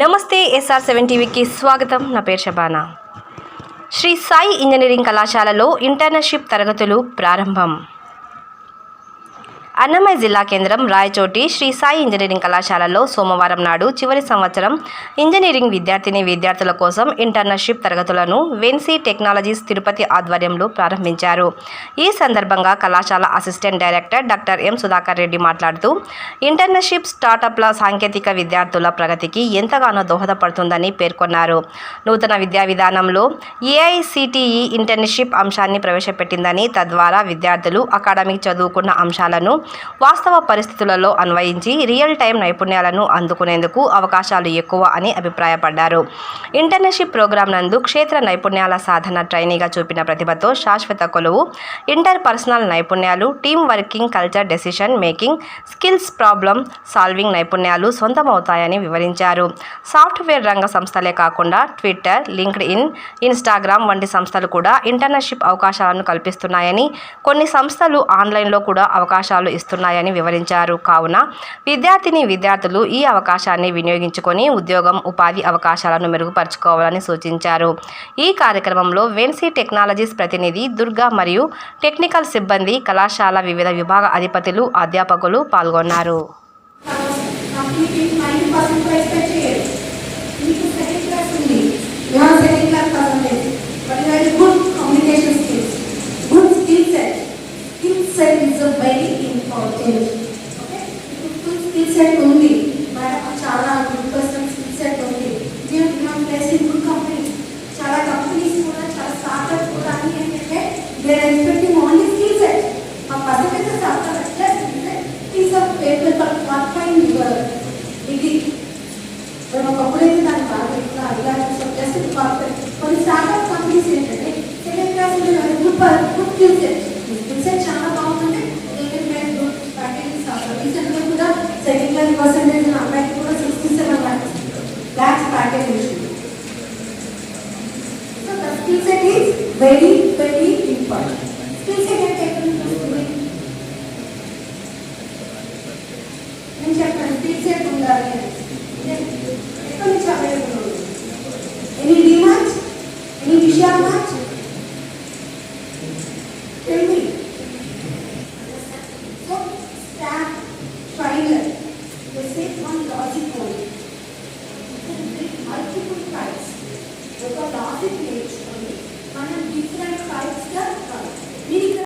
నమస్తే SR seven టీవీకి స్వాగతం. నా పేరు షబానా. శ్రీ సాయి ఇంజనీరింగ్ కళాశాలలో ఇంటర్న్షిప్ తరగతులు ప్రారంభం. అన్నమయ్య జిల్లా కేంద్రం రాయచోటి శ్రీ సాయి ఇంజనీరింగ్ కళాశాలలో సోమవారం నాడు చివరి సంవత్సరం ఇంజనీరింగ్ విద్యార్థిని విద్యార్థుల కోసం ఇంటర్న్షిప్ తరగతులను వెన్సీ టెక్నాలజీస్ తిరుపతి ఆధ్వర్యంలో ప్రారంభించారు. ఈ సందర్భంగా కళాశాల assistant director doctor M Sudhakar Reddy మాట్లాడుతూ ఇంటర్న్షిప్ స్టార్టప్ల సాంకేతిక విద్యార్థుల ప్రగతికి ఎంతగానో దోహదపడుతుందని పేర్కొన్నారు. నూతన విద్యా విధానంలో ఏఐసిటిఈ ఇంటర్న్షిప్ అంశాన్ని ప్రవేశపెట్టిందని తద్వారా విద్యార్థులు అకాడమిక్ చదువుకున్న అంశాలను వాస్తవ పరిస్థితులలో అన్వయించి రియల్ టైం నైపుణ్యాలను అందుకునేందుకు అవకాశాలు ఎక్కువ అని అభిప్రాయపడ్డారు. ఇంటర్న్షిప్ ప్రోగ్రాం నందు క్షేత్ర నైపుణ్యాల సాధన ట్రైనీగా చూపిన ప్రతిభతో శాశ్వత కొలువు ఇంటర్ పర్సనల్ నైపుణ్యాలు team working culture decision making skills problem solving నైపుణ్యాలు సొంతమవుతాయని వివరించారు. సాఫ్ట్వేర్ రంగ సంస్థలే కాకుండా ట్విట్టర్ లింక్డ్ ఇన్ ఇన్స్టాగ్రామ్ వంటి సంస్థలు కూడా ఇంటర్న్షిప్ అవకాశాలను కల్పిస్తున్నాయని కొన్ని సంస్థలు ఆన్లైన్లో కూడా అవకాశాలు ఇస్తున్నాయని వివరించారు. కావున విద్యార్థిని విద్యార్థులు ఈ అవకాశాన్ని వినియోగించుకొని ఉద్యోగం ఉపాధి అవకాశాలను మెరుగుపరుచుకోవాలని సూచించారు. ఈ కార్యక్రమంలో వెన్సీ టెక్నాలజీస్ ప్రతినిధి దుర్గా మరియు టెక్నికల్ సిబ్బంది కళాశాల వివిధ విభాగ అధిపతులు అధ్యాపకులు పాల్గొన్నారు. very important okay full skill set ఉంది మేడం చాలా గుడ్ పర్సన్ స్కిల్ సెట్ ఉంది నేను మనం ప్లేస్ ఇన్ గుడ్ కంపెనీ చాలా కంపెనీస్ కూడా చాలా స్టార్ట్అప్ కూడా అన్ని ఏంటంటే they are expecting only skill set ఆ పర్సెంటేజెస్ అక్కడ plus piece of paper work fine your ఇది మనం ఒకప్పుడైతే దాన్ని బాగా ఎక్కువ ఇలా జస్ట్ పర్ఫెక్ట్ కొన్ని స్టార్ట్అప్ కంపెనీస్ ఏంటంటే second class good good So the skill set is very very important skill set అంటే ఎక్కడ ఉంటుంది? నేను చెప్పాను స్కిల్ సెట్ ఉండాలి అని. ఎక్కడి నుంచి అవైలబుల్ ఉంది ఎనీ డిమాండ్స్ ఎనీ విషయాలు మ్యాచ్ తెలుగు ఒక లాజిక్ నేర్చుకొని మనం డిఫరెంట్ టైప్స్గా